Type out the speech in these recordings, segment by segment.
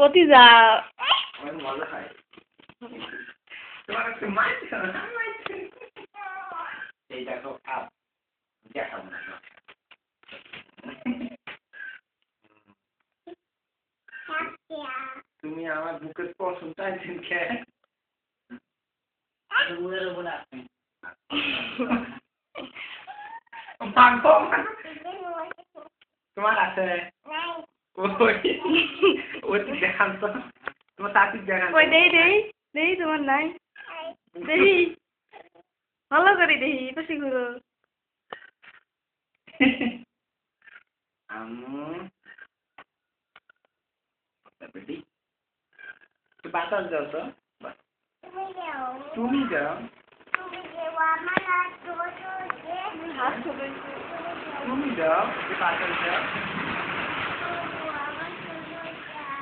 অতি যা হয় তুমি আমার বুকের পছন্দ চাইছেন কে তোমার আছে। ওই ওই দেখান তো তোমার তাঁতি দেখান। ওই দেই দেই দেই তোমার নাই। দেই। ভালো করে দেই বেশি ঘুরো আম্মু। বেটি বাতাস দাও তো। তুমি যাও। তুমি যাও বাতাস দাও।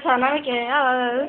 잘안 할게요.